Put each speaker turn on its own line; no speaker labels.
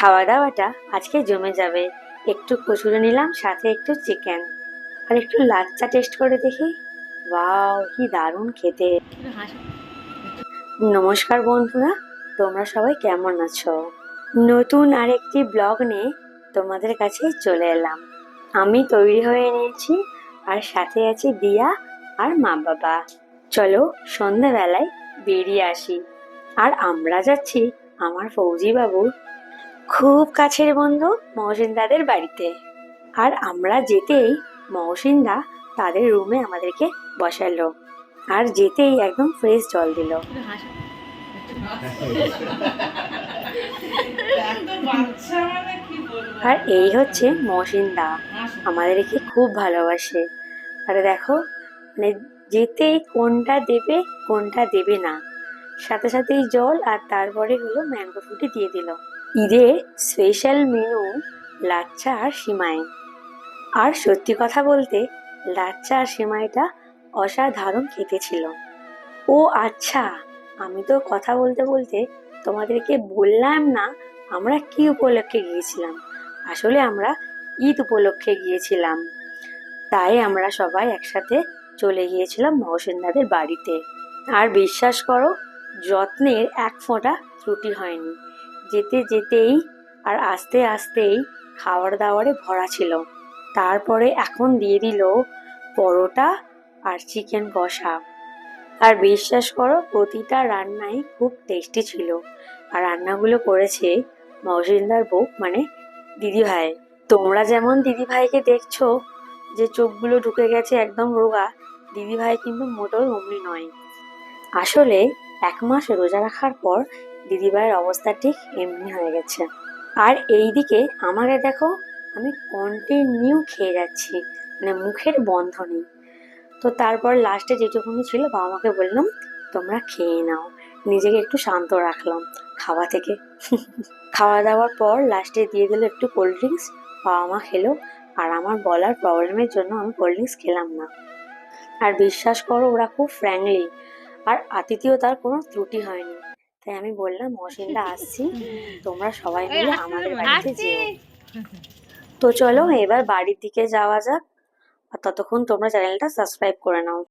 খাওয়া দাওয়াটা আজকে জমে যাবে। একটু কচুরি নিলাম, সাথে একটু চিকেন আর একটু লাচ্চা টেস্ট করে দেখি। ওয়াও কি দারুণ খেতে। নমস্কার বন্ধুরা, তোমরা সবাই কেমন আছো? নতুন আরেকটি ব্লগ নিয়ে তোমাদের কাছে চলে এলাম। আমি তৈরি হয়ে নিয়েছি, আর সাথে আছে দিয়া আর মা বাবা। চলো সন্ধ্যাবেলায় বেরিয়ে আসি। আর আমরা যাচ্ছি আমার ফৌজি বাবুর খুব কাছের বন্ধু মহসিনদাদের বাড়িতে। আর আমরা যেতেই মহসিনদা তাদের রুমে আমাদেরকে বসালো। আর যেতেই একদম ফ্রেশ জল দিল। আর এই হচ্ছে মহসিনদা। আমাদেরকে খুব ভালোবাসে। আর দেখো মানে যেতেই কোনটা দেবে কোনটা দেবে না। সাথে সাথেই জল আর তারপরে হলো ম্যাঙ্গো ফ্রুটি দিয়ে দিল। ঈদের স্পেশাল মেনু লাচ্চা আর সিমাই। আর সত্যি কথা বলতে লাচ্চা আর সিমাইটা অসাধারণ খেতে ছিল। ও আচ্ছা আমি তো কথা বলতে বলতে তোমাদেরকে বললাম না, আমরা কি উপলক্ষে গিয়েছিলাম? আসলে আমরা ঈদ উপলক্ষে গিয়েছিলাম। তাই আমরা সবাই একসাথে চলে গিয়েছিলাম মহসিনদাদের বাড়িতে। আর বিশ্বাস করো যত্নের এক ফোঁটা ত্রুটি হয়নি। যেতে যেতেই আর আস্তে আস্তেই খাওয়ার দাওয়ারে ভরা ছিল। তারপরে এখন দিয়ে দিল পরোটা আর চিকেন কষা। আর বিশ্বাস করো, প্রতিটা রান্নাই খুব টেস্টি ছিল। আর রান্নাগুলো করেছে মহসিনদার বউ মানে দিদিভাই। তোমরা যেমন দিদিভাইকে দেখছ যে চোখগুলো ঢুকে গেছে একদম রোগা, দিদিভাই কিন্তু মোটেও অমনি নয়। আসলে এক মাস রোজা রাখার পর দিদিভাইয়ের অবস্থা ঠিক এমনি হয়ে গেছে। আর এই দিকে আমাকে দেখো, আমি কন্টিনিউ খেয়ে যাচ্ছি মানে মুখের বন্ধ নেই তো তারপর লাস্টে যেটুকুনি ছিল বাবা মাকে বললাম, তোমরা খেয়ে নাও, নিজেকে একটু শান্ত রাখলাম, খাওয়া থেকে। খাওয়া দাওয়ার পর লাস্টে দিয়ে দিল একটু কোল্ড ড্রিঙ্কস বাবা মা খেলো, আর আমার বলার প্রবলেমের জন্য আমি কোল্ড ড্রিঙ্কস খেলাম না। আর বিশ্বাস করো, ওরা খুব ফ্র্যাঙ্কলি আর আতিথিও তার কোনো ত্রুটি হয়নি। তাই আমি বললাম মহসিনদা আসছি। তোমরা সবাই মিলে আমাদের বাড়িতে যেও। তো চলো এবার বাড়ির দিকে যাওয়া যাক। আর ততক্ষণ তোমরা চ্যানেলটা সাবস্ক্রাইব করে নাও।